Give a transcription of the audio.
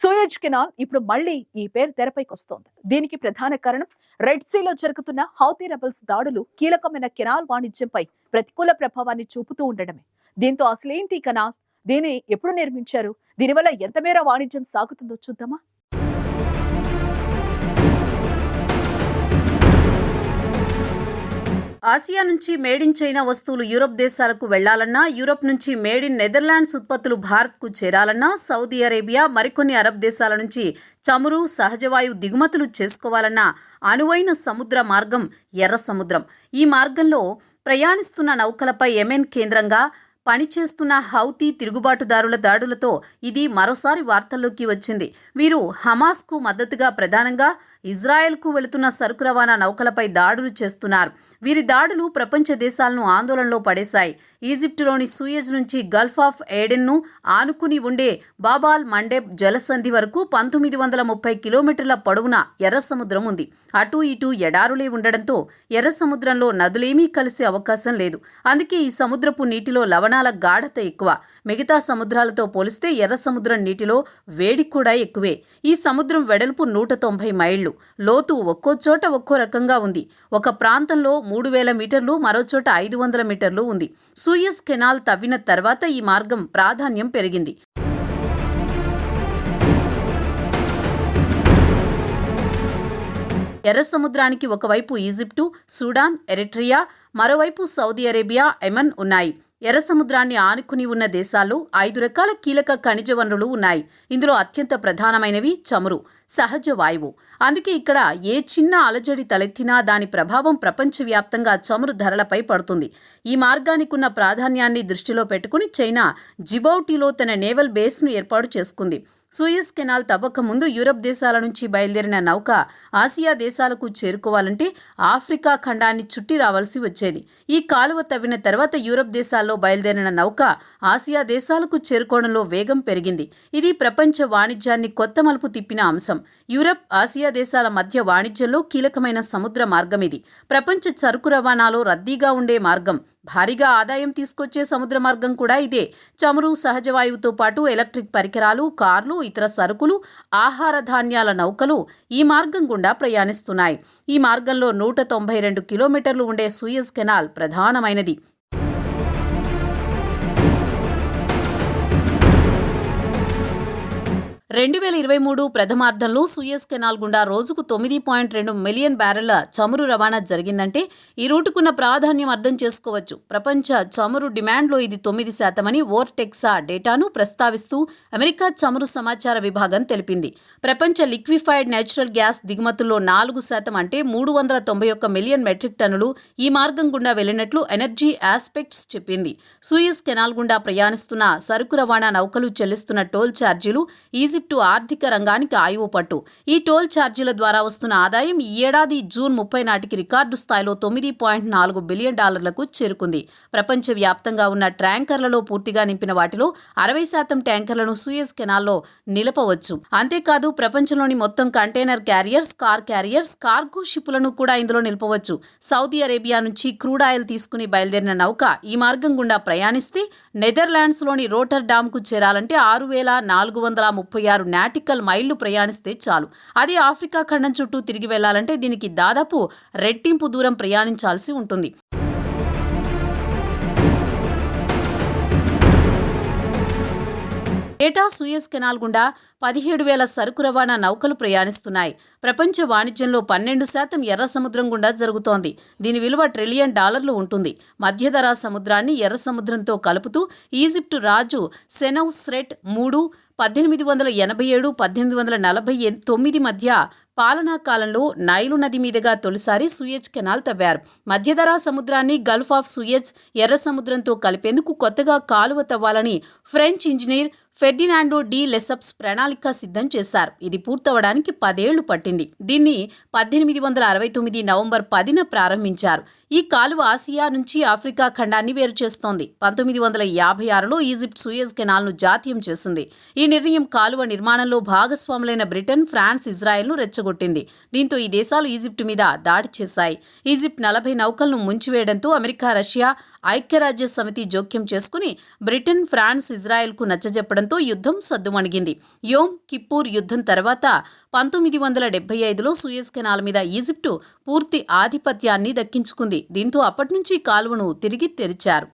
Soyuz canal ఇప్పుడు మళ్ళీ ఈ పేరు తెరపైకి వస్తోంది. దీనికి ప్రధాన కారణం రెడ్ సీలో జరుగుతున్న హౌతీ రెబల్స్ దాడులు కీలకమైన కెనాల్ వాణిజ్యంపై ప్రతికూల ప్రభావాన్ని చూపుతూ ఉండడమే. దీంతో అసలేంటి కెనాల్? దీన్ని ఎప్పుడు నిర్మించారు? దీనివల్ల ఎంత మేర వాణిజ్యం సాగుతుందో చూద్దామా? ఆసియా నుంచి మేడ్ ఇన్ చైనా వస్తువులు యూరప్ దేశాలకు వెళ్ళాలన్నా యూరప్ నుంచి మేడ్ ఇన్ నెదర్లాండ్స్ ఉత్పత్తులు భారత్కు చేరాలన్నా సౌదీ అరేబియా మరికొన్ని అరబ్ దేశాల నుంచి చమురు సహజవాయువు దిగుమతులు చేసుకోవాలన్నా అనువైన సముద్ర మార్గం ఎర్ర సముద్రం. ఈ మార్గంలో ప్రయాణిస్తున్న నౌకలపై యెమెన్ కేంద్రంగా పనిచేస్తున్న హౌతీ తిరుగుబాటుదారుల దాడులతో ఇది మరోసారి వార్తల్లోకి వచ్చింది. వీరు హమాస్కు మద్దతుగా ప్రధానంగా ఇజ్రాయెల్కు వెళుతున్న సరుకు రవాణా నౌకలపై దాడులు చేస్తున్నారు. వీరి దాడులు ప్రపంచ దేశాలను ఆందోళనలో పడేశాయి. ఈజిప్టులోని సూయజ్ నుంచి గల్ఫ్ ఆఫ్ ఏడెన్ను ఆనుకుని ఉండే బాబాల్ మండెబ్ జలసంధి వరకు పంతొమ్మిది వందల ముప్పై కిలోమీటర్ల పొడవున ఎర్ర సముద్రం ఉంది. అటూ ఇటూ ఎడారులే ఉండడంతో ఎర్ర సముద్రంలో నదులేమీ కలిసే అవకాశం లేదు. అందుకే ఈ సముద్రపు నీటిలో లవణాల గాఢత ఎక్కువ. మిగతా సముద్రాలతో పోలిస్తే ఎర్ర సముద్రం నీటిలో వేడి కూడా ఎక్కువే. ఈ సముద్రం వెడల్పు నూట తొంభై మైళ్ళు. వేలు లోతు ఒక్కో చోట ఒక్కో రకంగా ఉంది. ఒక ప్రాంతంలో మూడు వేల మీటర్లు మరో చోట ఐదు వందల మీటర్లు ఉంది. సూయస్ కెనాల్ తవ్విన తర్వాత ఈ మార్గం ప్రాధాన్యం పెరిగింది. ఎర్ర సముద్రానికి ఒకవైపు ఈజిప్టు సూడాన్ ఎరిట్రియా మరోవైపు సౌదీ అరేబియా ఎమన్ ఉన్నాయి. ఎర్ర సముద్రాన్ని ఆనుకుని ఉన్న దేశాల్లో ఐదు రకాల కీలక ఖనిజ వనరులు ఉన్నాయి. ఇందులో అత్యంత ప్రధానమైనవి చమురు సహజ వాయువు. అందుకే ఇక్కడ ఏ చిన్న అలజడి తలెత్తినా దాని ప్రభావం ప్రపంచవ్యాప్తంగా చమురు ధరలపై పడుతుంది. ఈ మార్గానికి ఉన్న ప్రాధాన్యాన్ని దృష్టిలో పెట్టుకుని చైనా జిబౌటీలో తన నేవల్ బేస్ను ఏర్పాటు చేసుకుంది. సూయస్ కెనాల్ తవ్వక ముందు యూరప్ దేశాల నుంచి బయలుదేరిన నౌక ఆసియా దేశాలకు చేరుకోవాలంటే ఆఫ్రికా ఖండాన్ని చుట్టి రావాల్సి వచ్చేది. ఈ కాలువ తవ్విన తర్వాత యూరప్ దేశాల్లో బయలుదేరిన నౌక ఆసియా దేశాలకు చేరుకోవడంలో వేగం పెరిగింది. ఇది ప్రపంచ వాణిజ్యాన్ని కొత్త మలుపు తిప్పిన అంశం. యూరప్ ఆసియా దేశాల మధ్య వాణిజ్యంలో కీలకమైన సముద్ర మార్గం ఇది. ప్రపంచ సరుకు రవాణాలో రద్దీగా ఉండే మార్గం. భారీగా ఆదాయం తీసుకొచ్చే సముద్ర మార్గం కూడా ఇదే. చమురు సహజవాయువుతో పాటు ఎలక్ట్రిక్ పరికరాలు కార్లు ఇతర సరుకులు ఆహార ధాన్యాల నౌకలు ఈ మార్గం గుండా ప్రయాణిస్తున్నాయి. ఈ మార్గంలో నూట తొంభై రెండు కిలోమీటర్లు ఉండే సూయజ్ కెనాల్ ప్రధానమైనది. రెండు వేల ఇరవై మూడు ప్రథమార్థంలో సూయస్ కెనాల్ గుండా రోజుకు తొమ్మిది పాయింట్ రెండు మిలియన్ బ్యారెళ్ళ చమురు రవాణా జరిగిందంటే ఈ రూటుకున్న ప్రాధాన్యం అర్థం చేసుకోవచ్చు. ప్రపంచ చమురు డిమాండ్లో ఇది తొమ్మిది శాతమని ఓర్టెక్సా డేటాను ప్రస్తావిస్తూ అమెరికా చమురు సమాచార విభాగం తెలిపింది. ప్రపంచ లిక్విఫైడ్ నేచురల్ గ్యాస్ దిగుమతుల్లో నాలుగు శాతం అంటే మూడు వందల తొంభై ఒక్క మిలియన్ మెట్రిక్ టన్నులు ఈ మార్గం గుండా వెళ్ళినట్లు ఎనర్జీ ఆస్పెక్ట్స్ చెప్పింది. సూయస్ కెనాల్ గుండా ప్రయాణిస్తున్న సరుకు రవాణా నౌకలు చెల్లిస్తున్న టోల్ ఛార్జీలు ఈజిప్టు ఆర్థిక రంగానికి ఆయువు పట్టు. ఈ టోల్ ఛార్జీల ద్వారా వస్తున్న ఆదాయం ఈ ఏడాది జూన్ ముప్పై నాటికి రికార్డు స్థాయిలో తొమ్మిది పాయింట్ నాలుగు బిలియన్ డాలర్లకు చేరుకుంది. ప్రపంచవ్యాప్తంగా ఉన్న ట్యాంకర్లలో పూర్తిగా నింపిన వాటిలో అరవై శాతం ట్యాంకర్లను సూయస్ కెనాల్లో నిలపవచ్చు. అంతేకాదు ప్రపంచంలోని మొత్తం container carriers car carriers cargo షిప్పులను కూడా ఇందులో నిలపవచ్చు. సౌదీ అరేబియా నుంచి క్రూడ్ ఆయిల్ తీసుకుని బయలుదేరిన నౌక ఈ మార్గం గుండా ప్రయాణిస్తే నెదర్లాండ్స్లోని రోటర్ డామ్కు చేరాలంటే ఆరు వేల నాలుగు వందల ముప్పై ఆరు నాటికల్ మైళ్ళు ప్రయాణిస్తే చాలు. అదే ఆఫ్రికా ఖండం చుట్టూ తిరిగి వెళ్ళాలంటే దీనికి దాదాపు రెట్టింపు దూరం ప్రయాణించాల్సి ఉంటుంది. ఏటా సూయస్ కెనాల్ గుండా పదిహేడు వేల సరుకు రవాణా నౌకలు ప్రయాణిస్తున్నాయి. ప్రపంచ వాణిజ్యంలో పన్నెండు శాతం ఎర్ర సముద్రం గుండా జరుగుతోంది. దీని విలువ ట్రిలియన్ డాలర్లు ఉంటుంది. మధ్యధరా సముద్రాన్ని ఎర్ర సముద్రంతో కలుపుతూ ఈజిప్టు రాజు సెనౌస్రెట్ మూడు పద్దెనిమిది వందల ఎనభై ఏడు పద్దెనిమిది వందల నలభై ఎన్- తొమ్మిది మధ్య పాలనా కాలంలో నైలు నది మీదుగా తొలిసారి సూయజ్ కెనాల్ తవ్వారు. మధ్యధరా సముద్రాన్ని గల్ఫ్ ఆఫ్ సూయజ్ ఎర్ర సముద్రంతో కలిపేందుకు కొత్తగా కాలువ తవ్వాలని French engineer Ferdinand de Lesseps ప్రణాళిక సిద్ధం చేశారు. ఇది పూర్తవడానికి పదేళ్ళు పట్టింది. దీన్ని పద్దెనిమిది వందల అరవై తొమ్మిది నవంబర్ పదిన ప్రారంభించారు. ఈ కాలువ ఆసియా నుంచి ఆఫ్రికా ఖండాన్ని వేరు చేస్తోంది. పంతొమ్మిది వందల యాభై ఆరులో ఈజిప్ట్ సూయజ్ కెనాల్ను జాతీయం చేసింది. ఈ నిర్ణయం కాలువ నిర్మాణంలో భాగస్వాములైన బ్రిటన్ ఫ్రాన్స్ ఇజ్రాయెల్ను రెచ్చగొట్టింది. దీంతో ఈ దేశాలు ఈజిప్ట్ మీద దాడి చేశాయి. ఈజిప్ట్ నలభై నౌకలను ముంచివేయడంతో అమెరికా రష్యా ఐక్యరాజ్య సమితి జోక్యం చేసుకుని బ్రిటన్ ఫ్రాన్స్ ఇజ్రాయెల్కు నచ్చజెప్పడంతో యుద్ధం సద్దుమణిగింది. యోమ్ కిప్పూర్ యుద్ధం తర్వాత పంతొమ్మిది వందల డెబ్బై ఐదులో సూయజ్ కెనాల్ మీద ఈజిప్టు పూర్తి ఆధిపత్యాన్ని దక్కించుకుంది. దీంతో అప్పటి నుంచి కాలువను తిరిగి తెరిచారు.